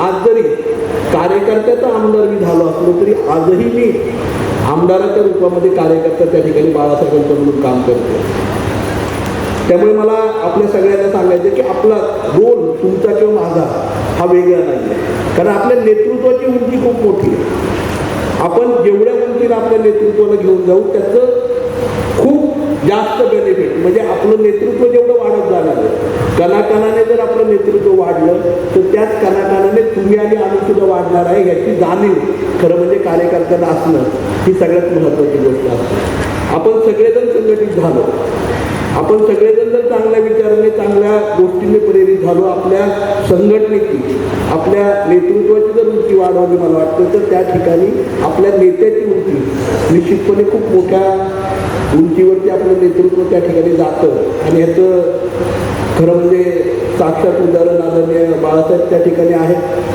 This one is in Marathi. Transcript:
आज जरी कार्यकर्त्याचा आमदार मी झालो असलो तरी आजही मी आमदाराच्या रूपामध्ये कार्यकर्ता त्या ठिकाणी बाळासाहेबांचं म्हणून काम करतो त्यामुळे मला आपल्या सगळ्यांना सांगायचं की आपला रोल तुमचा किंवा माझा हा वेगळा नाही आहे कारण आपल्या नेतृत्वाची उंची खूप मोठी आहे. आपण जेवढ्या उंचीनं आपल्या नेतृत्वाला घेऊन जाऊ त्याचं खूप जास्त बेनिफिट म्हणजे आपलं नेतृत्व जेवढं वाढत जाणार आहे कणाकणाने जर आपलं नेतृत्व वाढलं तर त्याच कलाकाराने तुम्ही आणि आम्ही सुद्धा वाढणार आहे याची जाणीव खरं म्हणजे कार्यकर्त्यांना असणं ही सगळ्यात महत्त्वाची गोष्ट असते आपण सगळेजण संघटित झालो. आपण सगळेजण जर चांगल्या विचाराने चांगल्या गोष्टीने प्रेरित झालो आपल्या संघटनेची आपल्या नेतृत्वाची जर उंची वाढवली मला वाटतं तर त्या ठिकाणी आपल्या नेत्याची उंची निश्चितपणे खूप मोठ्या उंचीवरती आपलं नेतृत्व त्या ठिकाणी जातं. आणि ह्याचं खरं म्हणजे साक्षात उदाहरण आदरणीय बाळासाहेब त्या ठिकाणी आहेत.